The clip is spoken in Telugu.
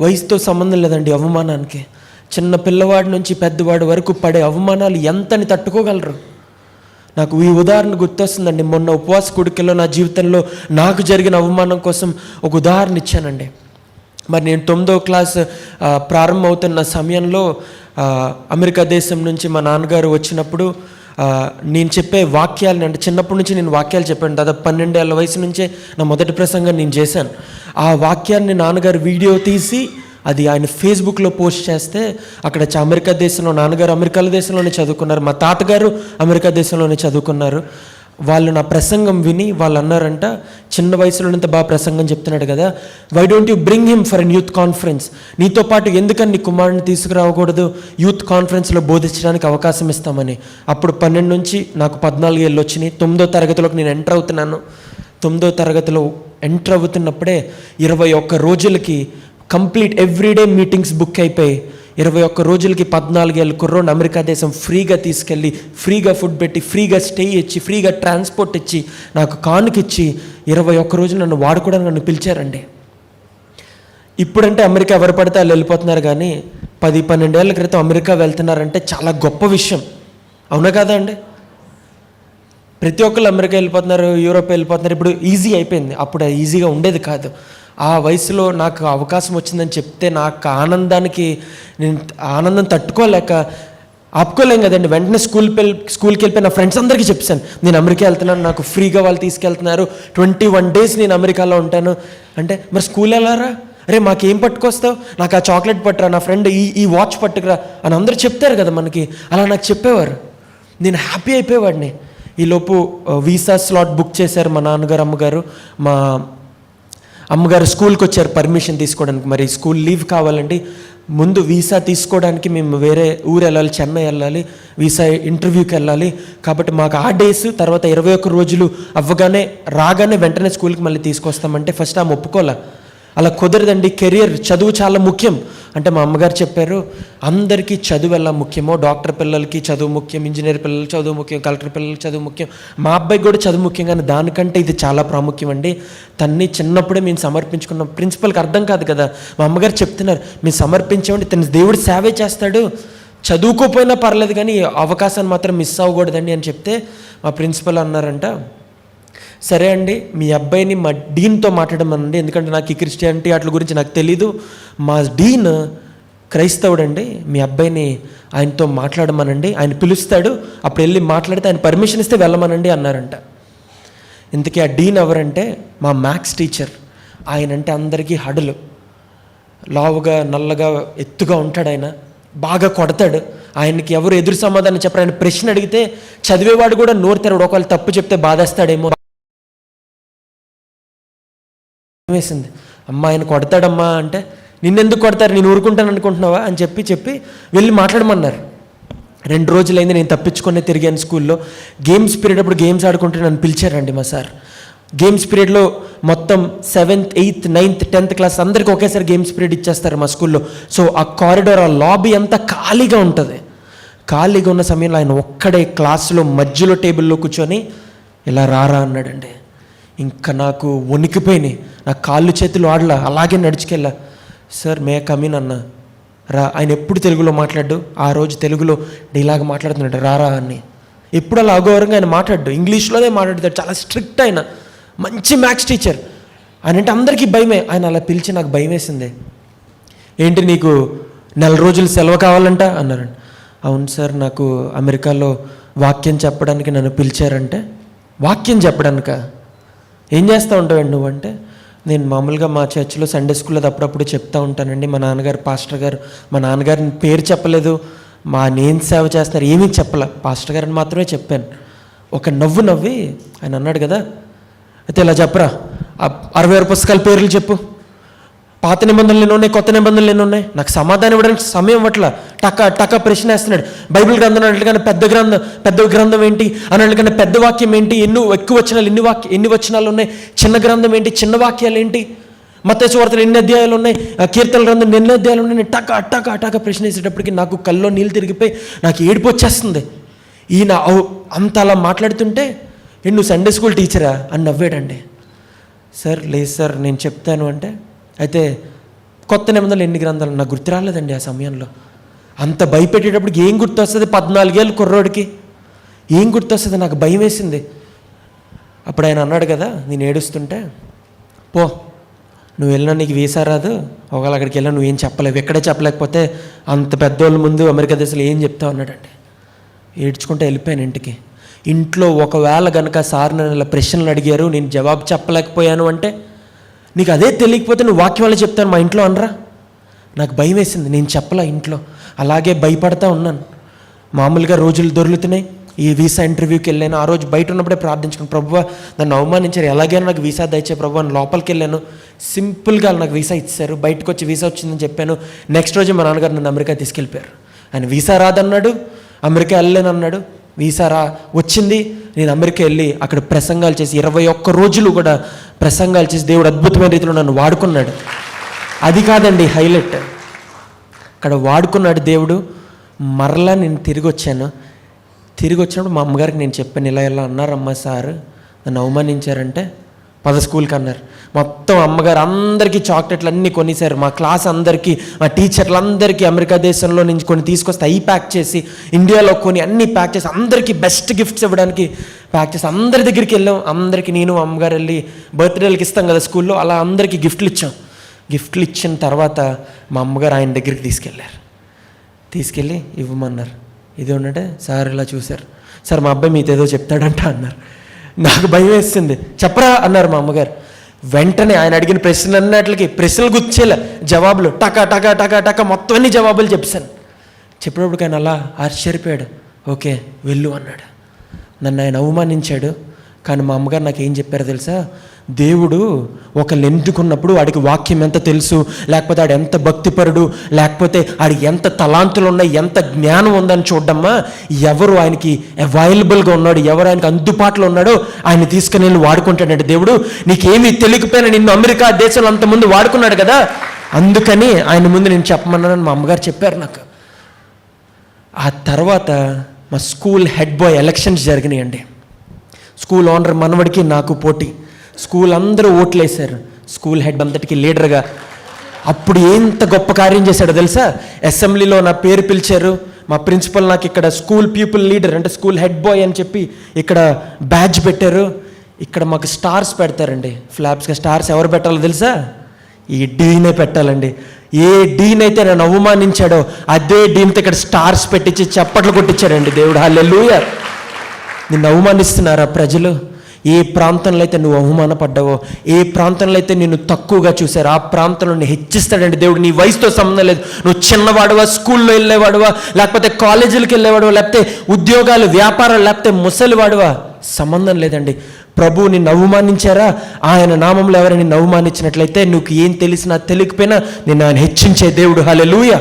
వయసుతో సంబంధం లేదండి అవమానానికి. చిన్న పిల్లవాడి నుంచి పెద్దవాడి వరకు పడే అవమానాలు ఎంతని తట్టుకోగలరు? నాకు ఈ ఉదాహరణ గుర్తొస్తుందండి. మొన్న ఉపవాస కుడికలో నా జీవితంలో నాకు జరిగిన అవమానం కోసం ఒక ఉదాహరణ ఇచ్చానండి. మరి నేను తొమ్మిదో క్లాస్ ప్రారంభమవుతున్న సమయంలో అమెరికా దేశం నుంచి మా నాన్నగారు వచ్చినప్పుడు నేను చెప్పే వాక్యాలని అంటే చిన్నప్పటి నుంచి నేను వాక్యాలు చెప్పాను. దాదాపు పన్నెండేళ్ళ వయసు నుంచే నా మొదటి ప్రసంగం నేను చేశాను. ఆ వాక్యాన్ని నాన్నగారు వీడియో తీసి అది ఆయన ఫేస్బుక్లో పోస్ట్ చేస్తే అక్కడ చ- అమెరికా దేశంలో నాన్నగారు అమెరికా దేశంలోనే చదువుకున్నారు. మా తాతగారు అమెరికా దేశంలోనే చదువుకున్నారు. వాళ్ళు నా ప్రసంగం విని వాళ్ళు అన్నారంట చిన్న వయసులోనంత బాగా ప్రసంగం చెప్తున్నాడు కదా why don't you bring him for an youth conference నీతో పాటు ఎందుకని నీ కుమారుని తీసుకురావకూడదు? యూత్ కాన్ఫరెన్స్లో బోధించడానికి అవకాశం ఇస్తామని. అప్పుడు పన్నెండు నుంచి నాకు పద్నాలుగు ఏళ్ళు వచ్చినాయి. తొమ్మిదో తరగతిలోకి నేను ఎంటర్ అవుతున్నాను. తొమ్మిదో తరగతిలో ఎంటర్ అవుతున్నప్పుడే ఇరవై ఒక్క రోజులకి కంప్లీట్ ఎవ్రీడే మీటింగ్స్ బుక్ అయిపోయి ఇరవై ఒక్క రోజులకి పద్నాలుగేళ్ళ కుర్రోని అమెరికా దేశం ఫ్రీగా తీసుకెళ్ళి ఫ్రీగా ఫుడ్ పెట్టి ఫ్రీగా స్టే ఇచ్చి ఫ్రీగా ట్రాన్స్పోర్ట్ ఇచ్చి నాకు కానుకిచ్చి ఇరవై ఒక్క రోజులు నన్ను వాడుకోవడానికి నన్ను పిలిచారండి. ఇప్పుడంటే అమెరికా ఎవరు పడితే వాళ్ళు వెళ్ళిపోతున్నారు కానీ పది పన్నెండేళ్ళ క్రితం అమెరికా వెళ్తున్నారంటే చాలా గొప్ప విషయం. అవునా కదా అండి? ప్రతి ఒక్కళ్ళు అమెరికా వెళ్ళిపోతున్నారు యూరోప్ వెళ్ళిపోతున్నారు. ఇప్పుడు ఈజీ అయిపోయింది. అప్పుడు ఈజీగా ఉండేది కాదు. ఆ వయసులో నాకు అవకాశం వచ్చిందని చెప్తే నాకు ఆనందానికి నేను ఆనందం తట్టుకోలేక ఆపుకోలేం కదండి. వెంటనే స్కూల్ పెళ్ళి స్కూల్కి వెళ్ళిపోయి నా ఫ్రెండ్స్ అందరికీ చెప్పాను నేను అమెరికా వెళ్తున్నాను నాకు ఫ్రీగా వాళ్ళు తీసుకెళ్తున్నారు. ట్వంటీ వన్ డేస్ నేను అమెరికాలో ఉంటాను. అంటే మరి స్కూల్ వెళ్ళారా? అరే మాకేం పట్టుకొస్తావు? నాకు ఆ చాక్లెట్ పట్టురా నా ఫ్రెండ్ ఈ ఈ వాచ్ పట్టుకురా అని అందరూ చెప్తారు కదా మనకి. అలా నాకు చెప్పేవారు. నేను హ్యాపీ అయిపోయేవాడిని. ఈలోపు వీసా స్లాట్ బుక్ చేశారు మా నాన్నగారు అమ్మగారు. మా అమ్మగారు స్కూల్కి వచ్చారు పర్మిషన్ తీసుకోవడానికి. మరి స్కూల్ లీవ్ కావాలండి ముందు వీసా తీసుకోవడానికి మేము వేరే ఊరు వెళ్ళాలి చెన్నై వెళ్ళాలి వీసా ఇంటర్వ్యూకి వెళ్ళాలి. కాబట్టి మాకు ఆ డేస్ తర్వాత ఇరవై ఒక్క రోజులు అవ్వగానే రాగానే వెంటనే స్కూల్కి మళ్ళీ తీసుకొస్తామంటే ఫస్ట్ ఆమె ఒప్పుకోలే. అలా కుదరదండి. కెరియర్ చదువు చాలా ముఖ్యం. అంటే మా అమ్మగారు చెప్పారు అందరికీ చదువు ఎలా ముఖ్యమో డాక్టర్ పిల్లలకి చదువు ముఖ్యం ఇంజనీర్ పిల్లలకి చదువు ముఖ్యం కలెక్టర్ పిల్లలకి చదువు ముఖ్యం. మా అబ్బాయికి కూడా చదువు ముఖ్యం కానీ దానికంటే ఇది చాలా ప్రాముఖ్యం అండి. తన్ని చిన్నప్పుడే మేము సమర్పించుకున్నాం. ప్రిన్సిపల్కి అర్థం కాదు కదా. మా అమ్మగారు చెప్తున్నారు మేము సమర్పించామంటే తన దేవుడు సేవే చేస్తాడు. చదువుకోపోయినా పర్లేదు కానీ అవకాశాన్ని మాత్రం మిస్ అవ్వకూడదండి అని చెప్తే మా ప్రిన్సిపల్ అన్నారంట. సరే అండి మీ అబ్బాయిని మా డీన్తో మాట్లాడమనండి ఎందుకంటే నాకు ఈ క్రిస్టియానిటీ వాటి గురించి నాకు తెలీదు. మా డీన్ క్రైస్తవుడండి. మీ అబ్బాయిని ఆయనతో మాట్లాడమనండి ఆయన పిలుస్తాడు. అప్పుడు వెళ్ళి మాట్లాడితే ఆయన పర్మిషన్ ఇస్తే వెళ్ళమనండి అన్నారంట. ఇంతకీ ఆ డీన్ ఎవరంటే మా మ్యాథ్స్ టీచర్. ఆయన అంటే అందరికీ హడులు. లావుగా నల్లగా ఎత్తుగా ఉంటాడు ఆయన. బాగా కొడతాడు. ఆయనకి ఎవరు ఎదురు సమాధానం చెప్పరు. ఆయన ప్రశ్న అడిగితే చదివేవాడు కూడా నోరు తెరవడు. ఒకవేళ తప్పు చెప్తే బాధేస్తాడేమో వేసింది. అమ్మ ఆయన కొడతాడమ్మా అంటే నిన్నెందుకు కొడతారు? నేను ఊరుకుంటాను అనుకుంటున్నావా? అని చెప్పి చెప్పి వెళ్ళి మాట్లాడమన్నారు. రెండు రోజులైంది నేను తప్పించుకునే తిరిగాను స్కూల్లో. గేమ్స్ పీరియడ్ అప్పుడు గేమ్స్ ఆడుకుంటే నన్ను పిలిచారండి మా సార్. గేమ్స్ పీరియడ్లో మొత్తం seventh eighth ninth tenth class అందరికీ ఒకేసారి గేమ్స్ పీరియడ్ ఇచ్చేస్తారు మా స్కూల్లో. సో ఆ కారిడోర్ ఆ లాబీ అంతా ఖాళీగా ఉంటుంది. ఖాళీగా ఉన్న సమయంలో ఆయన ఒక్కడే క్లాసులో మధ్యలో టేబుల్లో కూర్చొని ఇలా రారా? అన్నాడండి. ఇంకా నాకు వణికిపోయినాయి. నా కాళ్ళు చేతులు ఆడలా అలాగే నడుచుకెళ్ళా. సార్ మే కమీన్ అన్న. రా ఆయన ఎప్పుడు తెలుగులో మాట్లాడు ఆ రోజు తెలుగులో ఇలాగ మాట్లాడుతున్నాడు. రారా అని ఎప్పుడు అలా అగౌరవంగా ఆయన మాట్లాడు ఇంగ్లీష్లోనే మాట్లాడతాడు. చాలా స్ట్రిక్ట్ ఆయన. మంచి మ్యాథ్స్ టీచర్. ఆయన అంటే అందరికీ భయమే. ఆయన అలా పిలిచి నాకు భయం వేసింది ఏంటి నీకు నెల రోజులు సెలవు కావాలంట? అన్నారు. అవును సార్ నాకు అమెరికాలో వాక్యం చెప్పడానికి నన్ను పిలిచారంటే. వాక్యం చెప్పడానిక? ఏం చేస్తూ ఉంటావండి నువ్వు అంటే నేను మామూలుగా మా చర్చిలో సండే స్కూల్లో అప్పుడప్పుడు చెప్తా ఉంటానండి. మా నాన్నగారు పాస్టర్ గారు మా నాన్నగారిని పేరు చెప్పలేదు. మా నేను సేవ చేస్తున్నారు. ఏమీ చెప్పలే. పాస్టర్ గారిని మాత్రమే చెప్పాను. ఒక నవ్వు నవ్వి ఆయన అన్నాడు కదా అయితే ఇలా చెప్పరా? అరవై ఆరు పుస్తకాల పేర్లు చెప్పు. పాత నిబంధనలు ఎన్ని ఉన్నాయి? కొత్త నిబంధనలు ఎన్ని ఉన్నాయి? నాకు సమాధానం ఇవ్వడానికి సమయం ఇవ్వట్ల. టక టక ప్రశ్న వేస్తున్నాడు బైబిల్ గ్రంథం అన్నట్లుగానే పెద్ద గ్రంథం పెద్ద గ్రంథం ఏంటి? అన్నట్లుగానే పెద్ద వాక్యం ఏంటి? ఎన్నో ఎక్కువ వచనాలు ఎన్ని వాక్య ఎన్ని వచనాలు ఉన్నాయి? చిన్న గ్రంథం ఏంటి? చిన్న వాక్యాలు ఏంటి? మత్స్య వార్తలు ఎన్ని అధ్యాయాలు ఉన్నాయి? ఆ కీర్తన గ్రంథం ఎన్ని అధ్యాయాలు ఉన్నాయి? టక టక టక ప్రశ్న వేసేటప్పటికి నాకు కల్లో నీళ్ళు తిరిగిపోయి నాకు ఏడుపు వచ్చేస్తుంది. ఈయన అంత అలా మాట్లాడుతుంటే నువ్వు సండే స్కూల్ టీచరా అని నవ్వాడండి. సార్ లేదు సార్ నేను చెప్తాను అంటే అయితే కొత్త నిబంధనలు ఎన్ని గ్రంథాలు? నాకు గుర్తు రాలేదండి ఆ సమయంలో. అంత భయపెట్టేటప్పుడు ఏం గుర్తొస్తుంది? పద్నాలుగేళ్ళు కుర్రోడికి. ఏం గుర్తొస్తుంది? నాకు భయం వేసింది. అప్పుడు ఆయన అన్నాడు కదా నేను ఏడుస్తుంటే పో నువ్వు వెళ్ళినా నీకు వీసా రాదు. ఒకవేళ అక్కడికి వెళ్ళా నువ్వేం చెప్పలేవు. ఎక్కడే చెప్పలేకపోతే అంత పెద్దోళ్ళ ముందు అమెరికా దేశంలో ఏం చెప్తావు? అన్నాడండి ఏడ్చుకుంటూ వెళ్ళిపోయాను ఇంటికి. ఇంట్లో ఒకవేళ కనుక సార్ నన్ను ఇలా ప్రశ్నలు అడిగారు నేను జవాబు చెప్పలేకపోయాను అంటే నీకు అదే తెలియకపోతే నువ్వు వాక్యం వల్ల చెప్తాను మా ఇంట్లో అనరా? నాకు భయం వేసింది. నేను చెప్పలా ఇంట్లో. అలాగే భయపడతా ఉన్నాను. మామూలుగా రోజులు దొరుకుతున్నాయి ఈ వీసా ఇంటర్వ్యూకి వెళ్ళాను. ఆ రోజు బయట ఉన్నప్పుడే ప్రార్థించుకున్నాను. ప్రభు నన్ను అవమానించారు. ఎలాగైనా నాకు వీసా దయచే ప్రభు అని లోపలికి వెళ్ళాను. సింపుల్గా నాకు వీసా ఇచ్చారు. బయటకు వచ్చి వీసా వచ్చిందని చెప్పాను. నెక్స్ట్ రోజు మా నాన్నగారు నన్ను అమెరికా తీసుకెళ్ళిపోయారు. ఆయన వీసా రాదన్నాడు. అమెరికా వెళ్ళలేను వీసా రా వచ్చింది. నేను అమెరికా వెళ్ళి అక్కడ ప్రసంగాలు చేసి ఇరవై ఒక్క రోజులు కూడా ప్రసంగాలు చేసి దేవుడు అద్భుతమైన రీతిలో నన్ను వాడుకున్నాడు. అది కాదండి హైలైట్. అక్కడ వాడుకున్నాడు దేవుడు. మరలా నేను తిరిగి వచ్చాను. తిరిగి వచ్చినప్పుడు మా అమ్మగారికి నేను చెప్పాను ఇలా ఇలా అన్నారమ్మా సార్ నన్ను అవమానించారంటే పద స్కూల్కి అన్నారు. మొత్తం అమ్మగారు అందరికీ చాక్లెట్లు అన్నీ కొనిసారు మా క్లాస్ అందరికీ మా టీచర్లు అందరికీ అమెరికా దేశంలో నుంచి కొన్ని తీసుకొస్తే అవి ప్యాక్ చేసి ఇండియాలో కొన్ని అన్నీ ప్యాక్ చేసి అందరికీ బెస్ట్ గిఫ్ట్స్ ఇవ్వడానికి ప్యాక్ చేసి అందరి దగ్గరికి వెళ్ళాం. అందరికీ నేను అమ్మగారు వెళ్ళి బర్త్డేలకి ఇస్తాం కదా స్కూల్లో అలా అందరికీ గిఫ్ట్లు ఇచ్చాం. గిఫ్ట్లు ఇచ్చిన తర్వాత మా అమ్మగారు ఆయన దగ్గరికి తీసుకెళ్ళారు. తీసుకెళ్ళి ఇవ్వమన్నారు. ఇది ఉండంటే సార్ ఇలా చూశారు. సార్ మా అబ్బాయి మీతో ఏదో చెప్తాడంట అన్నారు. నాకు భయం వేస్తుంది. చెప్పరా అన్నారు మా అమ్మగారు. వెంటనే ఆయన అడిగిన ప్రశ్నలు అన్నట్లకి ప్రశ్నలు గుర్చేలా జవాబులు టకా టకా టకా టకా మొత్తం అన్ని జవాబులు చెప్పాను చెప్పినప్పుడు ఆయన అలా ఆశ్చర్యపోయాడు. ఓకే వెళ్ళు అన్నాడు. నన్ను ఆయన అవమానించాడు. కానీ మా అమ్మగారు నాకు ఏం చెప్పారో తెలుసా? దేవుడు ఒక ఎన్నుకున్నప్పుడు వాడికి వాక్యం ఎంత తెలుసు? లేకపోతే ఆడు ఎంత భక్తిపరుడు? లేకపోతే ఆడు ఎంత తలాంతులు ఉన్నాయి ఎంత జ్ఞానం ఉందని చూడమ్మా ఎవరు ఆయనకి అవైలబుల్గా ఉన్నాడు? ఎవరు ఆయనకి అందుబాటులో ఉన్నాడో ఆయన తీసుకుని వెళ్ళి వాడుకుంటాడంటే దేవుడు. నీకేమీ తెలియకపోయినా నిన్ను అమెరికా దేశంలో అంతకుముందు వాడుకున్నాడు కదా? అందుకని ఆయన ముందు నేను చెప్పమన్నానని మా అమ్మగారు చెప్పారు నాకు. ఆ తర్వాత మా స్కూల్ హెడ్ బాయ్ ఎలక్షన్స్ జరిగినాయండి. స్కూల్ ఓనర్ మనవడికి నాకు పోటీ. స్కూల్ అందరూ ఓట్లేశారు. స్కూల్ హెడ్ అంతటికి లీడర్గా. అప్పుడు ఎంత గొప్ప కార్యం చేశాడో తెలుసా? అసెంబ్లీలో నా పేరు పిలిచారు. మా ప్రిన్సిపల్ నాకు ఇక్కడ స్కూల్ పీపుల్ లీడర్ అంటే స్కూల్ హెడ్ బాయ్ అని చెప్పి ఇక్కడ బ్యాడ్జ్ పెట్టారు. ఇక్కడ మాకు స్టార్స్ పెడతారండి. ఫ్లాప్స్గా స్టార్స్ ఎవరు పెట్టాలో తెలుసా? ఈ డీనే పెట్టాలండి. ఏ డీన్ అయితే నన్ను అవమానించాడో అదే డీన్తో ఇక్కడ స్టార్స్ పెట్టించి చప్పట్లు కొట్టించాడండి దేవుడు. హల్లెలూయ. నిన్ను అవమానిస్తున్నారా ప్రజలు? ఏ ప్రాంతంలో అయితే నువ్వు అవమానపడ్డావో ఏ ప్రాంతంలో అయితే నిన్ను తక్కువగా చూశారో ఆ ప్రాంతంలో నేను హెచ్చిస్తాడండి దేవుడు. నీ వయసుతో సంబంధం లేదు. నువ్వు చిన్నవాడువా స్కూల్లో వెళ్ళేవాడువా లేకపోతే కాలేజీలకు వెళ్ళేవాడువా లేకపోతే ఉద్యోగాలు వ్యాపారాలు లేకపోతే ముసలివాడువా? సంబంధం లేదండి. ప్రభువు నిన్ను అవమానించారా? ఆయన నామంలో ఎవరైనా నిన్ను అవమానించినట్లయితే నువ్వు ఏం తెలిసినా తెలియకపోయినా నిన్ను ఆయన హెచ్చించే దేవుడు. హల్లెలూయా.